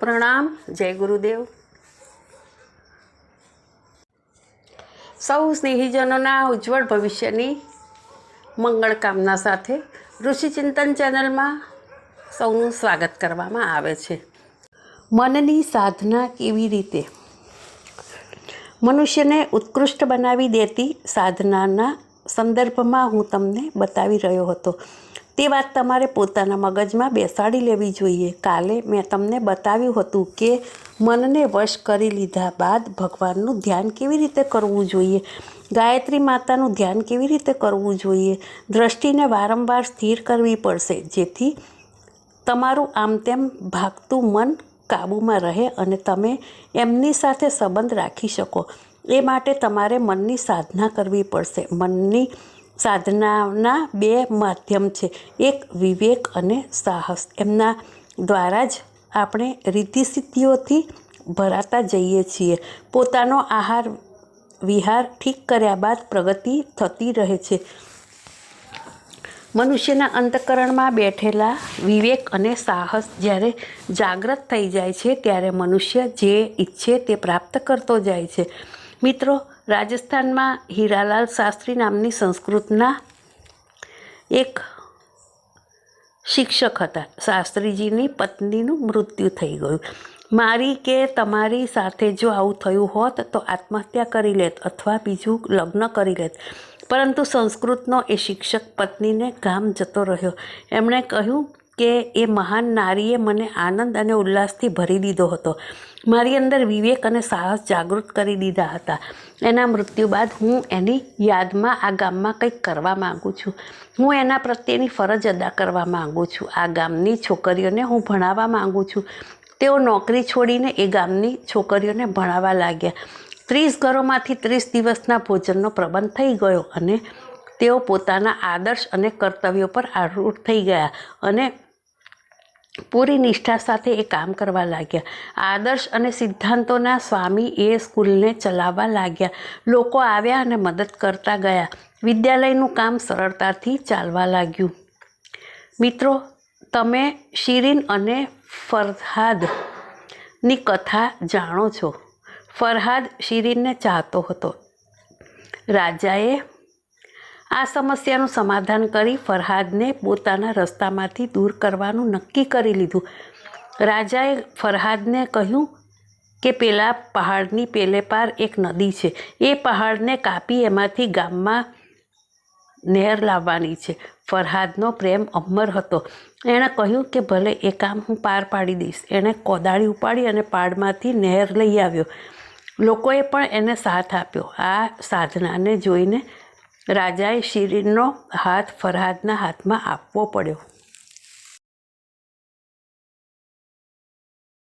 પ્રણામ, જય ગુરુદેવ. સૌ સ્નેહીજનોના ઉજ્જવળ ભવિષ્યની મંગળ કામના સાથે ઋષિચિંતન ચેનલમાં સૌનું સ્વાગત કરવામાં આવે છે. મનની સાધના કેવી રીતે? મનુષ્યને ઉત્કૃષ્ટ બનાવી દેતી સાધનાના સંદર્ભમાં હું તમને બતાવી રહ્યો હતો. તે વાત તમારે પોતાના મગજમાં બેસાડી લેવી જોઈએ. કાલે મેં તમને બતાવ્યું હતું કે મનને વશ કરી લીધા બાદ ભગવાનનું ધ્યાન કેવી રીતે કરવું જોઈએ? ગાયત્રી માતાનું ધ્યાન કેવી રીતે કરવું જોઈએ? દ્રષ્ટિને વારંવાર સ્થિર કરવી પડશે, જેથી તમારું આમ તેમ ભાગતું મન કાબૂમાં રહે અને તમે એમની સાથે સંબંધ રાખી શકો. એ માટે તમારે મનની સાધના કરવી પડશે. મનની સાધનાના બે માધ્યમ છે. એક વિવેક અને સાહસ. એમના દ્વારા જ આપણે રીતિ સિદ્ધિઓથી ભરાતા જઈએ છીએ. પોતાનો આહાર, વિહાર ઠીક કર્યા બાદ પ્રગતિ થતી રહે છે. મનુષ્યના અંતકરણમાં બેઠેલા વિવેક અને સાહસ જ્યારે જાગૃત થઈ જાય છે, ત્યારે મનુષ્ય જે ઈચ્છે તે પ્રાપ્ત કરતો જાય છે. મિત્રો, રાજસ્થાનમાં હીરાલાલ શાસ્ત્રી નામની સંસ્કૃતના એક શિક્ષક હતા. શાસ્ત્રીજીની પત્નીનું મૃત્યુ થઈ ગયું. મારી કે તમારી સાથે જો આવું થયું હોત તો આત્મહત્યા કરી લેત અથવા બીજું લગ્ન કરી લેત. પરંતુ સંસ્કૃતનો એ શિક્ષક પત્નીને ગામ જતો રહ્યો. એમણે કહ્યું કે એ મહાન નારીએ મને આનંદ અને ઉલ્લાસથી ભરી દીધો હતો. મારી અંદર વિવેક અને સાહસ જાગૃત કરી દીધા હતા. એના મૃત્યુ બાદ હું એની યાદમાં આ ગામમાં કંઈક કરવા માગું છું. હું એના પ્રત્યેની ફરજ અદા કરવા માગું છું. આ ગામની છોકરીઓને હું ભણાવવા માગું છું. તેઓ નોકરી છોડીને એ ગામની છોકરીઓને ભણાવવા લાગ્યા. ત્રીસ ઘરોમાંથી ત્રીસ દિવસના ભોજનનો પ્રબંધ થઈ ગયો અને તેઓ પોતાના આદર્શ અને કર્તવ્યો પર આરૂઢ થઈ ગયા અને પૂરી નિષ્ઠા સાથે એ કામ કરવા લાગ્યા. આદર્શ અને સિદ્ધાંતોના સ્વામી એ સ્કૂલને ચલાવવા લાગ્યા. લોકો આવ્યા અને મદદ કરતા ગયા. વિદ્યાલયનું કામ સરળતાથી ચાલવા લાગ્યું. મિત્રો, તમે શિરીન અને ફરહાદની કથા જાણો છો. ફરહાદ શિરીનને ચાહતો હતો. રાજાએ આ સમસ્યાનું સમાધાન કરી ફરહાદને પોતાના રસ્તામાંથી દૂર કરવાનું નક્કી કરી લીધું. રાજાએ ફરહાદને કહ્યું કે, પેલા પહાડની પેલે પાર એક નદી છે. એ પહાડને કાપી એમાંથી ગામમાં નહેર લાવવાની છે. ફરહાદનો પ્રેમ અમર હતો. એણે કહ્યું કે, ભલે એ કામ હું પાર પાડી દઈશ. એણે કોદાળી ઉપાડી અને પાડમાંથી નહેર લઈ આવ્યો. લોકોએ પણ એને સાથ આપ્યો. આ સાધનાને જોઈને રાજાએ શિરીનનો હાથ ફરહાદના હાથમાં આપવો પડ્યો.